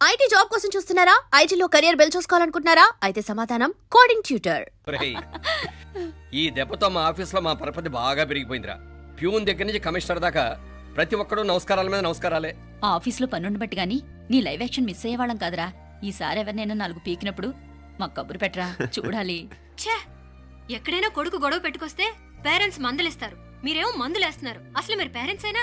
IT job కోసం చూస్తున్నారా? ఐటీలో కెరియర్ బిల్డ్ చూసుకోవాలనుకుంటున్నారా? అయితే సమాధానం కోడింగ్ ట్యూటర్ ఈ దెబ్బతో మా ఆఫీస్లో మా పరపతి బాగా పెరిగిపోయిందిరా. ప్యూన్ దగ్గర నుంచి కమిషనర్ దాకా ప్రతి ఒక్కడు నమస్కారాల మీద నమస్కారాలే. ఆ ఆఫీస్లో పనుండి బట్టి గాని నీ లైవ్ యాక్షన్ మిస్ అయ్యేవాళ్ళం కాదురా. ఈసారి ఎవరినైనా నాలుగు పీకినప్పుడు మాకు కబురు పెట్టరా. చూడాలి. ఛే! ఎక్కడైనా కొడుకు గొడవ పెట్టుకొస్తే పేరెంట్స్ మందులిస్తారు. మీరేమో మందులేస్తున్నారు. అసలు మీరు పేరెంట్స్ అయినా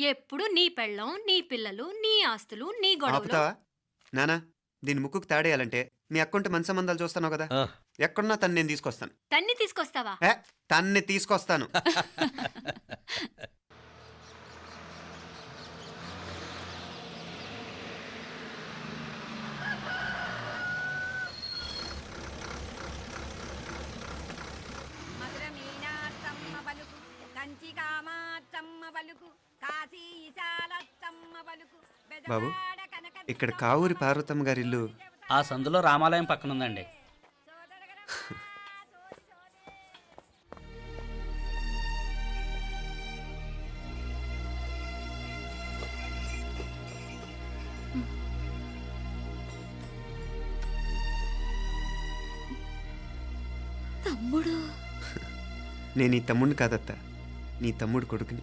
ఎప్పుడు నీ పెళ్ళం నీ పిల్లలు నీ ఆస్తులు నీ గొడవలు. ఆపుతావా? నానా దీని ముక్కుకు తాడేయాలంటే మీ అక్కంటే మంచి సంబంధాలు చూస్తాను కదా. ఆ, ఎక్కడున్నా తను నేను తీసుకొస్తాను. తన్ని తీసుకొస్తావా? ఏ తన్ని తీసుకొస్తాను. మధుర మీనాత్తమ్మ పలుకు కంచి కామాత్తమ్మ బాబు, ఇక్కడ కావూరి పార్వతమ్మ గారి ఇల్లు ఆ సందులో రామాలయం పక్కన ఉందండి తమ్ముడు. నేను ఈ తమ్ముడిని కాదత్త నీ తమ్ముడు కొడుకుని.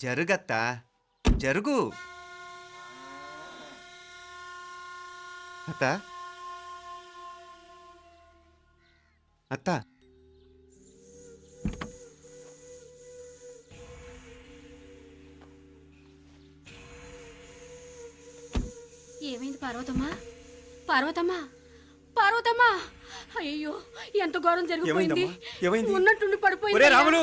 జరుగత్త? జరుగు. అత్త? అత్త? ఏమైంది పార్వతమ్మా? పార్వతమ్మా? పార్వతమ్మా! అయ్యో ఎంత ఘోరం జరిగిపోయింది? ఏమైంది? ఉన్నట్టుండి పడిపోయింది రాములు!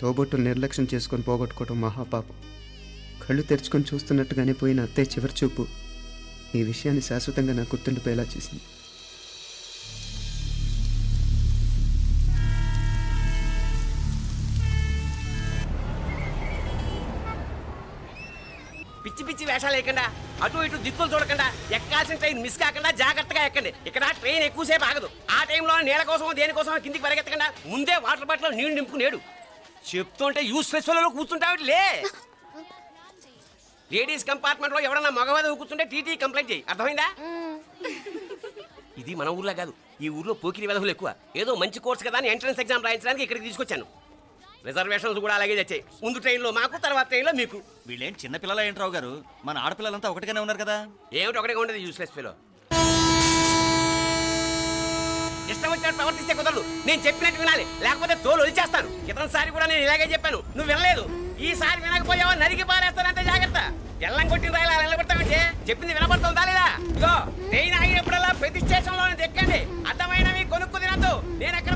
తోబొట్టులు నిర్లక్ష్యం చేసుకొని పోగొట్టుకోవడం మహాపాపం. కళ్ళు తెరుచుకొని చూస్తున్నట్టుగానే పోయిన అత్తయ్య చివరి చూపు. ఈ విషయాన్ని శాశ్వతంగా నా గుర్తుండిపోయేలా చేసింది. పిచ్చి పిచ్చి వేషాలు వేయకుండా. అటు ఇటు దిక్కులు చూడకుండా. ఎక్కాల్సిన ట్రైన్ మిస్ కాకుండా జాగ్రత్తగా ఎక్కండి. ఇక్కడ ట్రైన్ ఎక్కువసేపు ఆగదు. ఆ టైంలో నీళ్ళ కోసం దేనికోసం కిందికి పరిగెత్తకుండా ముందే వాటర్ బాటిల్ నీళ్ళు నింపుకునేడు. చెప్తుంటే యూస్ ఫెస్టివల్లో కూర్చుంటావు లే లేడీస్ కంపార్ట్మెంట్లో ఎవడన్నా మగవాది కూర్చుంటే టీటీ కంప్లైంట్ చేయి. అర్థమైందా? ఇది మన ఊర్లో కాదు. ఈ ఊర్లో పోకిరి వెధవులు ఎక్కువ. ఏదో మంచి కోర్స్ కదా అని ఎంట్రన్స్ ఎగ్జామ్ రాయించడానికి ఇక్కడికి తీసుకొచ్చాను. రిజర్వేషన్స్ కూడా అలాగే తెచ్చాయి. ముందు ట్రైన్లో మాకు తర్వాత ట్రైన్లో మీకు. వీళ్ళేం చిన్న పిల్లల ఏంట్రావు గారు. మన ఆడపిల్లలంతా ఒకటిగానే ఉన్నారు కదా. ఏమిటి ఒకటిగా ఉండేది యూస్లెస్ ఫీలో ఇష్టం వచ్చినట్టు ప్రవర్తిస్తే కుదరదు. నేను చెప్పినట్టు వినాలి. లేకపోతే తోలు ఇతని సారి కూడా నేను ఇలాగే చెప్పాను. నువ్వు వినలేదు. ఈసారి వినకపోయావా? నరికి పారేస్తానంటే జాగ్రత్త. ఎల్లం కొట్టిన రాయలా నిలబడతామంటే చెప్పింది వినపడుతుందా లేదా? ఇగో ట్రైన్ ఆగినప్పుడల్లా ప్రతి స్టేషన్లో ఎక్కండి అర్థమైనవి కొనుక్కు తినద్దు. నేను ఎక్కడ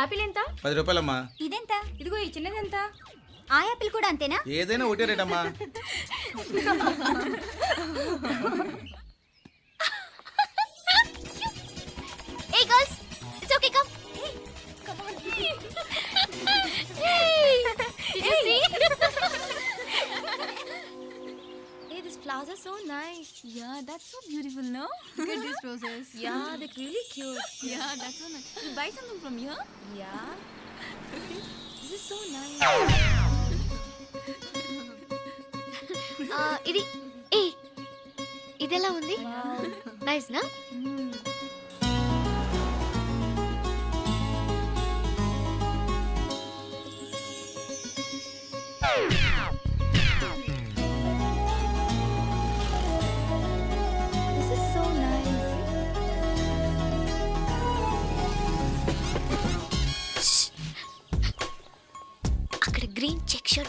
యాపిల్ ఎంత? పది రూపాయలమ్మా. ఇదెంత? ఇదిగో ఈ చిన్నది ఎంత ఆ యాపిల్ కూడా అంతేనా? ఏదైనా ఒకటే రేటమ్మా. these flowers are so nice. Yeah, that's so beautiful, no? Look at these roses. Yeah, they're really cute. Yeah, that's so nice. You buy something from here? Yeah. This is so nice. uh, ఇది ఏ ఇది ఎలా ఉంది nice నా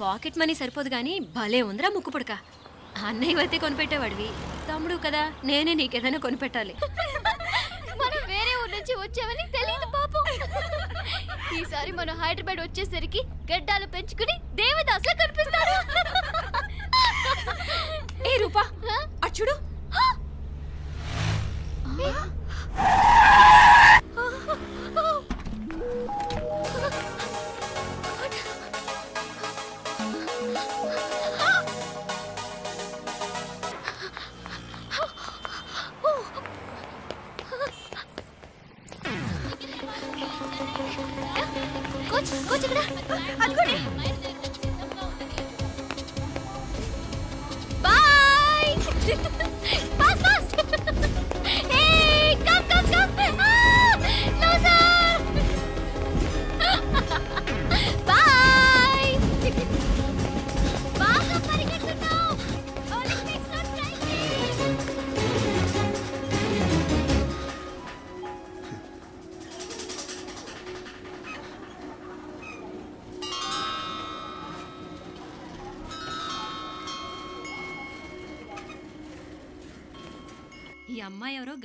pocket money సరిపోదు కానీ భలే ఉందిరా ముక్కు పుడక. అన్నయ్య అయితే కొనిపెట్టేవాడివి. తమ్ముడు కదా నేనే నీకేదైనా కొనిపెట్టాలి. మనం వేరే ఊరు నుంచి వచ్చామని తెలియదు పాపం. ఈసారి మనం హైదరాబాద్ వచ్చేసరికి గడ్డాలు పెంచుకుని దేవదాసులా కనిపిస్తారు. ఏ రూపా అచ్చుడు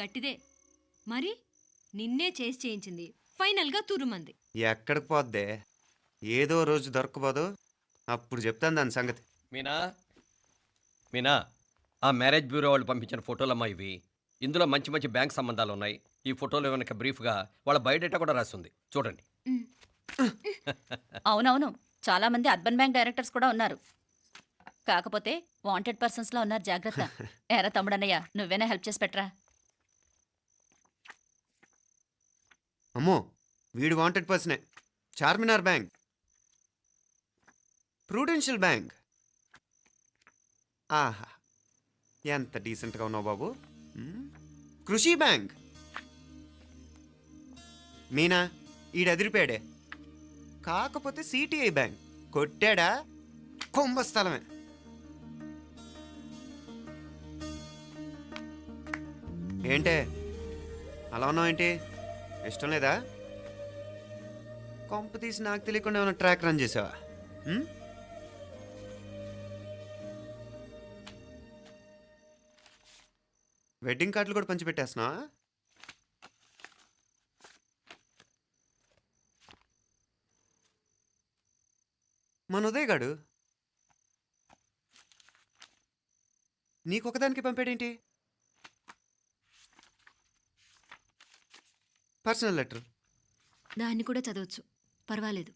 గట్టిదే. మరి నిన్నే చేసి చేయించింది. ఫైనల్గా తురుమంది. ఎక్కడికి పోద్దే? ఏదో రోజు దొరకబోదు. అప్పుడు చెప్తాను దాని సంగతి. మీనా? మీనా? ఆ మ్యారేజ్ బ్యూరో వాళ్ళు పంపించిన ఫోటోలమ్మా ఇవి. ఇందులో మంచి మంచి బ్యాంక్ సంబంధాలు ఉన్నాయి. ఈ ఫోటోలో వెనక బ్రీఫ్గా వాళ్ళ బయోడేటా కూడా రాస్తుంది చూడండి. అవునవును. చాలా మంది అర్బన్ బ్యాంక్ డైరెక్టర్స్ కూడా ఉన్నారు. కాకపోతే వాంటెడ్ పర్సన్స్లో ఉన్నారు జాగ్రత్త. ఎరా తమ్ముడన్నయ్య నువ్వేనా హెల్ప్ చేసి పెట్టరా? అమ్మో వీడు వాంటెడ్ పర్సనే చార్మినార్ బ్యాంక్. Prudential bank. ఆహా ఎంత డీసెంట్గా ఉన్నావు బాబు. కృషి బ్యాంక్. మీనా ఈడు కాకపోతే సిటిఐ బ్యాంక్. కొట్టాడా? కుంభస్థలమే ఏంటే? అలా ఉన్నావు ఏంటి ఇష్టం లేదా? కొంప తీసి నాకు తెలియకుండా ఏమైనా ట్రాక్ రన్ చేసావా? వెడ్డింగ్ కార్డులు కూడా పంచిపెట్టేస్తున్నావా? మన ఉదయ్ గాడు? నీకొకదానికి పంపాడేంటి? Personal letter? దాన్ని కూడా చదవచ్చు. పర్వాలేదు.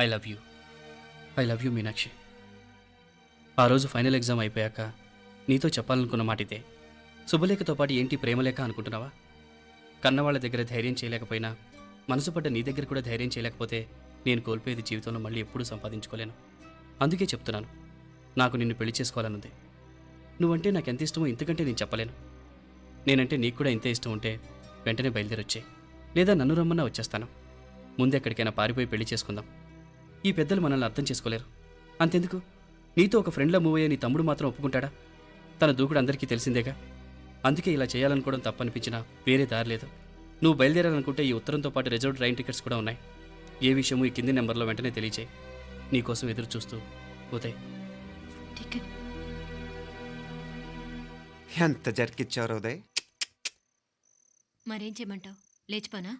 I love you. I love you Meenakshi. ఆ రోజు ఫైనల్ ఎగ్జామ్ అయిపోయాక నీతో చెప్పాలనుకున్న మాట ఇదే శుభలేఖతో పాటు ఏంటి ప్రేమలేఖ అనుకుంటున్నావా? కన్నవాళ్ళ దగ్గర ధైర్యం చేయలేకపోయినా మనసు పడ్డ నీ దగ్గర కూడా ధైర్యం చేయలేకపోతే నేను కోల్పోయేది జీవితంలో మళ్ళీ ఎప్పుడూ సంపాదించుకోలేను. అందుకే చెప్తున్నాను నాకు నిన్ను పెళ్ళి చేసుకోవాలనుంది. నువ్వంటే నాకు ఎంత ఇష్టమో ఇంతకంటే నేను చెప్పలేను. నేనంటే నీకు కూడా ఇంతే ఇష్టం ఉంటే వెంటనే బయలుదేరొచ్చే. లేదా నన్ను రమ్మన్నా వచ్చేస్తాను. ముందే ఎక్కడికైనా పారిపోయి పెళ్ళి చేసుకుందాం. ఈ పెద్దలు మనల్ని అర్థం చేసుకోలేరు. అంతెందుకు? నీతో ఒక ఫ్రెండ్లా మూవ్ అయ్యే నీ తమ్ముడు మాత్రం ఒప్పుకుంటాడా? తన దూకుడు అందరికీ తెలిసిందేగా? అందుకే ఇలా చేయాలనుకోవడం తప్పనిపించినా వేరే దారి లేదు. నువ్వు బయలుదేరాలనుకుంటే ఈ ఉత్తరంతో పాటు రిజర్వ్ ట్రైన్ టికెట్స్ కూడా ఉన్నాయి. ఏ విషయమూ ఈ కింది నెంబర్లో వెంటనే తెలియచేయి. నీకోసం ఎదురు చూస్తూ ఉదయ్ టికెట్ ఎంత జరికిచ్చారు ఉదయ్. మరేం చేయమంటావు? లేచిపోనా?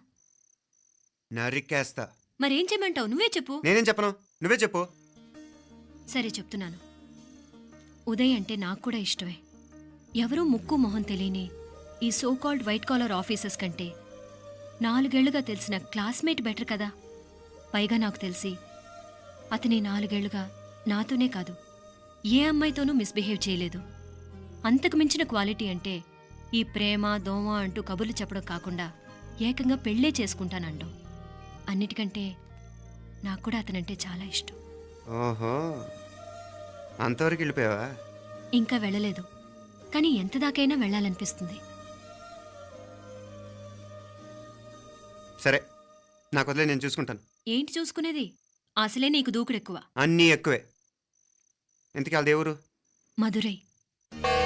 నరికేస్తా. మరేం చేయమంటావు? నువ్వే చెప్పు. నేనేం చెప్పను? నువ్వే చెప్పు. సరే చెప్తున్నాను. ఉదయ్ అంటే నాకు కూడా ఇష్టమే. ఎవరూ ముక్కు మొహం తెలియని ఈ so called white collar officers కంటే నాలుగేళ్ళుగా తెలిసిన క్లాస్మేట్ బెటర్ కదా? పైగా నాకు తెలిసి అతని నాలుగేళ్ళుగా నాతోనే కాదు ఏ అమ్మాయితోనూ మిస్బిహేవ్ చేయలేదు. అంతకు మించిన క్వాలిటీ అంటే ఈ ప్రేమ దోమ అంటూ కబుర్లు చెప్పడం కాకుండా ఏకంగా పెళ్ళే చేసుకుంటానండం. అన్నిటికంటే నాకు కూడా అతనంటే చాలా ఇష్టం. ఓహో. అంతవరకు వెళ్ళిపోయావా? ఇంకా వెళ్ళలేదు. కానీ ఎంత దాకైనా వెళ్ళాలనిపిస్తుంది. సరే నాకు వదిలే నేను చూసుకుంటాను. ఏంటి చూసుకునేది? అసలే నీకు దూకుడెక్కువ. అన్నీ ఎక్కువే. ఇంతకీ వాళ్ళ దేవురు మధురై.